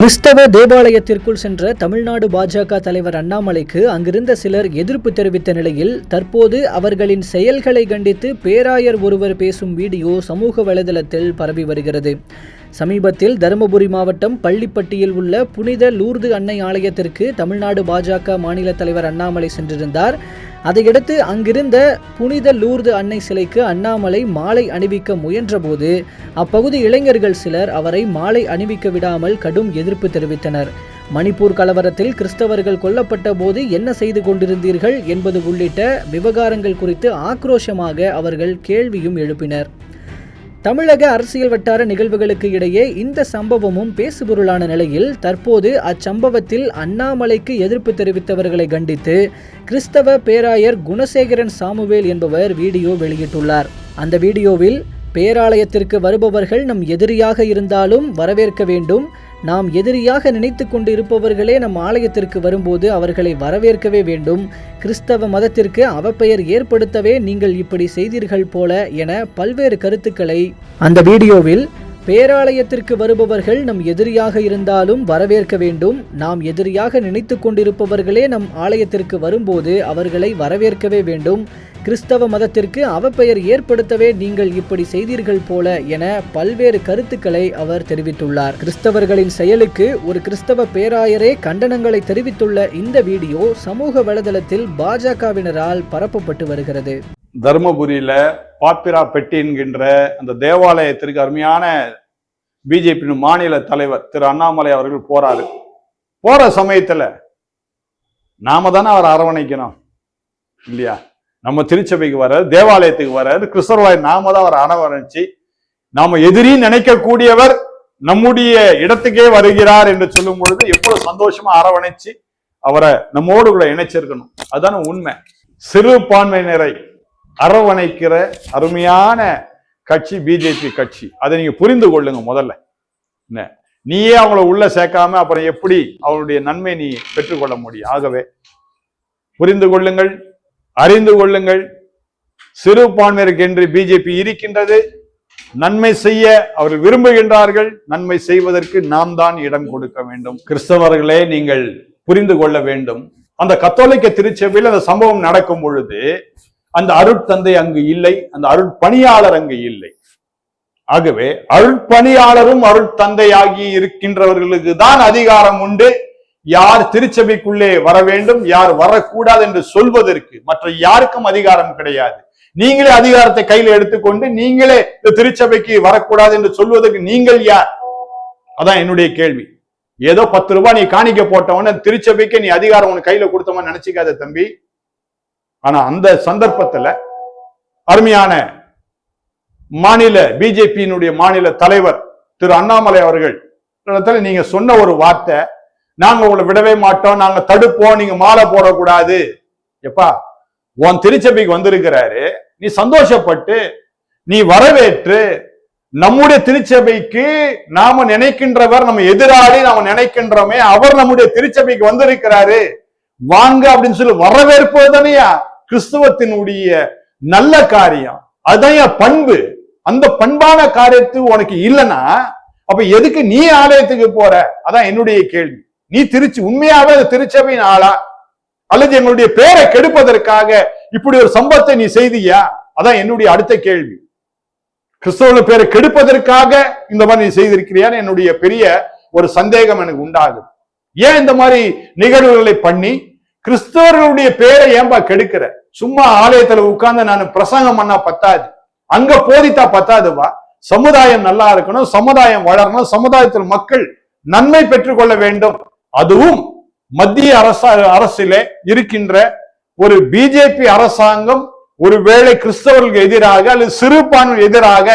கிறிஸ்தவ தேவாலயத்திற்குள் சென்ற தமிழ்நாடு பாஜக தலைவர் அண்ணாமலைக்கு அங்கிருந்த சிலர் எதிர்ப்பு தெரிவித்த நிலையில் தற்போது அவர்களின் செயல்களை கண்டித்து பேராயர் ஒருவர் பேசும் வீடியோ சமூக வலைதளத்தில் பரவி வருகிறது. சமீபத்தில் தருமபுரி மாவட்டம் பள்ளிப்பட்டியில் உள்ள புனித லூர்து அன்னை ஆலயத்திற்கு தமிழ்நாடு பாஜக மாநில தலைவர் அண்ணாமலை சென்றிருந்தார். அதையடுத்து அங்கிருந்த புனித லூர்து அன்னை சிலைக்கு அண்ணாமலை மாலை அணிவிக்க முயன்றபோது அப்பகுதி இளைஞர்கள் சிலர் அவரை மாலை அணிவிக்க விடாமல் கடும் எதிர்ப்பு தெரிவித்தனர். மணிப்பூர் கலவரத்தில் கிறிஸ்தவர்கள் கொல்லப்பட்ட போது என்ன செய்து கொண்டிருந்தீர்கள் என்பது உள்ளிட்ட விவகாரங்கள் குறித்து ஆக்ரோஷமாக அவர்கள் கேள்வியும் எழுப்பினர். தமிழக அரசியல் வட்டார நிகழ்வுகளுக்கு இடையே இந்த சம்பவமும் பேசுபொருளான நிலையில் தற்போது அச்சம்பவத்தில் அண்ணாமலைக்கு எதிர்ப்பு தெரிவித்தவர்களை கண்டித்து கிறிஸ்தவ பேராயர் குணசேகரன் சாமுவேல் என்பவர் வீடியோ வெளியிட்டுள்ளார். அந்த வீடியோவில் பேராலயத்திற்கு வருபவர்கள் நம் எதிரியாக இருந்தாலும் வரவேற்க வேண்டும் நாம் எதிரியாக நினைத்து கொண்டு இருப்பவர்களே நம் ஆலயத்திற்கு வரும்போது அவர்களை வரவேற்கவே வேண்டும். கிறிஸ்தவ மதத்திற்கு அவப்பெயர் ஏற்படுத்தவே நீங்கள் இப்படி செய்தீர்கள் போல என பல்வேறு கருத்துக்களை அந்த வீடியோவில் பேராலயத்திற்கு வருபவர்கள் நம் எதிரியாக இருந்தாலும் வரவேற்க வேண்டும். நாம் எதிரியாக நினைத்து கொண்டிருப்பவர்களே நம் ஆலயத்திற்கு வரும்போது அவர்களை வரவேற்கவே வேண்டும். கிறிஸ்தவ மதத்திற்கு அவப்பெயர் ஏற்படுத்தவே நீங்கள் இப்படி செய்தீர்கள் போல என பல்வேறு கருத்துக்களை அவர் தெரிவித்துள்ளார். கிறிஸ்தவர்களின் செயலுக்கு ஒரு கிறிஸ்தவ பேராயரே கண்டனங்களை தெரிவித்துள்ள இந்த வீடியோ சமூக வலைதளத்தில் பாஜகவினரால் பரப்பப்பட்டு வருகிறது. தருமபுரியில பாப்பிரா பெட்டி என்கின்ற அந்த தேவாலயத்திற்கு அருமையான பிஜேபி மாநில தலைவர் திரு அண்ணாமலை அவர்கள் போறாரு. போற சமயத்துல நாம தானே அவரை அரவணைக்கணும். இல்லையா? நம்ம திருச்சபைக்கு வர்றாரு தேவாலயத்துக்கு வர்றாரு கிறிஸ்தவராய் நாம தான் அவரை அரவணைச்சு நாம எதிரி நினைக்கக்கூடியவர் நம்முடைய இடத்துக்கே வருகிறார் என்று சொல்லும் பொழுது எவ்வளவு சந்தோஷமா அரவணைச்சு அவரை நம்மோடு கூட இணைச்சிருக்கணும். அதுதான உண்மை. சிறுபான்மையினரை அரவணைக்கிற அருமையான கட்சி பிஜேபி கட்சி. அதை நீங்க புரிந்து கொள்ளுங்க முதல்ல. என்ன? நீயே அவங்கள உள்ள சேர்க்காம அப்புறம் எப்படி அவனுடைய நன்மை நீ பெற்றுக்கொள்ள முடியும்? ஆகவே புரிந்து கொள்ளுங்கள் அறிந்து கொள்ளுங்கள். சிறுபான்மையருக்கு என்று பிஜேபி இருக்கின்றது. நன்மை செய்ய அவர்கள் விரும்புகின்றார்கள். நன்மை செய்வதற்கு நாம் தான் இடம் கொடுக்க வேண்டும். கிறிஸ்தவர்களே நீங்கள் புரிந்து கொள்ள வேண்டும். அந்த கத்தோலிக்க திருச்சபையில் அந்த சம்பவம் நடக்கும் பொழுது அந்த அருட்தந்தை அங்கு இல்லை அந்த அருட்பணியாளர் அங்கு இல்லை. ஆகவே அருட்பணியாளரும் அருட்தந்தையாகி இருக்கின்றவர்களுக்கு தான் அதிகாரம் உண்டு. யார் திருச்சபைக்குள்ளே வர வேண்டும் யார் வரக்கூடாது என்று சொல்வதற்கு மற்ற யாருக்கும் அதிகாரம் கிடையாது. நீங்களே அதிகாரத்தை கையில எடுத்துக்கொண்டு நீங்களே இந்த திருச்சபைக்கு வரக்கூடாது என்று சொல்வதற்கு நீங்கள் யார்? அதான் என்னுடைய கேள்வி. ஏதோ பத்து ரூபாய் நீ காணிக்க போட்டவன திருச்சபைக்கு நீ அதிகாரம் உனக்கு கையில கொடுத்தவன் நினைச்சுக்காத தம்பி. ஆனா அந்த சந்தர்ப்பத்துல அருமையான மாநில பிஜேபியினுடைய மாநில தலைவர் திரு அண்ணாமலை அவர்கள் இடத்துல நீங்க சொன்ன ஒரு வார்த்தை நாங்க உங்களை விடவே மாட்டோம் நாங்க தடுப்போம் நீங்க மாலை போடக்கூடாது. எப்பா உன் திருச்சபைக்கு வந்திருக்கிறாரு நீ சந்தோஷப்பட்டு நீ வரவேற்று நம்முடைய திருச்சபைக்கு நாம நினைக்கின்றவர் நம்ம எதிராளி நாம நினைக்கின்றோமே அவர் நம்முடைய திருச்சபைக்கு வந்திருக்கிறாரு. வாங்க அப்படின்னு சொல்லி வரவேற்பது தானையா கிறிஸ்துவத்தினுடைய நல்ல காரியம். அதான் பண்பு. அந்த பண்பான காரியத்து உனக்கு இல்லைன்னா அப்ப எதுக்கு நீ ஆலயத்துக்கு போற? அதான் என்னுடைய கேள்வி. நீ திருச்சி உண்மையாவே அது திருச்சபையின் ஆளா? அல்லது எங்களுடைய பேரை கெடுப்பதற்காக இப்படி ஒரு சம்பவத்தை நீ செய்தியா? அதான் என்னுடைய அடுத்த கேள்வி. கிறிஸ்தவ பேரை கெடுப்பதற்காக இந்த மாதிரி நீ செய்திருக்கிறியான்னு என்னுடைய பெரிய ஒரு சந்தேகம் எனக்கு உண்டாகுது. ஏன் இந்த மாதிரி நிகழ்வுகளை பண்ணி கிறிஸ்தவர்களுடைய பேரை ஏன்பா கெடுக்கிற? சும்மா ஆலயத்துல உட்கார்ந்து நான் பிரசங்கம் பண்ணா பத்தாது. அங்க போதித்தா பத்தாதுவா? சமுதாயம் நல்லா இருக்கணும் சமுதாயம் வளரணும் சமுதாயத்தில் மக்கள் நன்மை பெற்றுக்கொள்ள வேண்டும். அதுவும் மத்திய அரச அரசிலே இருக்கின்ற ஒரு பிஜேபி அரசாங்கம் ஒருவேளை கிறிஸ்தவர்களுக்கு எதிராக அல்லது சிறுபான்மை எதிராக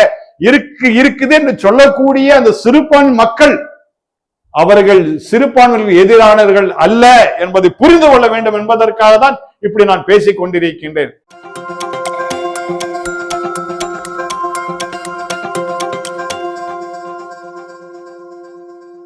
இருக்கு இருக்குது என்று சொல்லக்கூடிய அந்த சிறுபான்மை மக்கள் அவர்கள் சிறுபான்மைகளுக்கு எதிரானவர்கள் அல்ல என்பதை புரிந்து கொள்ள வேண்டும் என்பதற்காக தான் இப்படி நான் பேசிக் கொண்டிருக்கின்றேன்